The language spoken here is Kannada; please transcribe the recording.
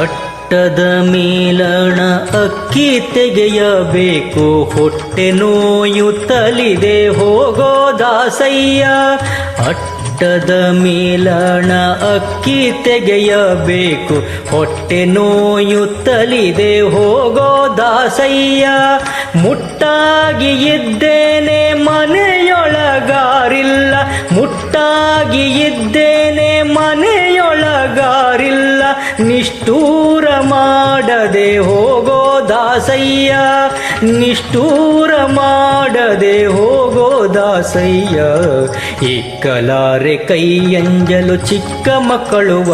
ಅಟ್ಟದ ಮೇಲಣ ಅಕ್ಕಿ ತೆಗೆಯಬೇಕು, ಹೊಟ್ಟೆ ನೋಯುತ್ತಲಿದೆ ಹೋಗೋ ದಾಸಯ್ಯ. ಅಟ್ಟದ ಮೇಲಣ ಅಕ್ಕಿ ತೆಗೆಯಬೇಕು, ಹೊಟ್ಟೆ ನೋಯುತ್ತಲಿದೆ ಹೋಗೋ ದಾಸಯ್ಯ. ಮುಟ್ಟಾಗಿ ಇದ್ದೇನೆ ಮನೆಯೊಳಗಾರಿಲ್ಲ, ಮುಟ್ಟಾಗಿ ಇದ್ದೇನೆ ಮನೆಯೊಳಗಾರಿಲ್ಲ ನಿಷ್ಠೂರ ಮಾಡದೆ ಹೋಗೋ ದಾಸಯ್ಯ ನಿಷ್ಠೂರ ಮಾಡದೆ ಹೋಗೋ ದಾಸಯ್ಯ. ಇಕ್ಕಲಾರೆ ಕೈಯಂಜಲು ಚಿಕ್ಕ ಮಕ್ಕಳು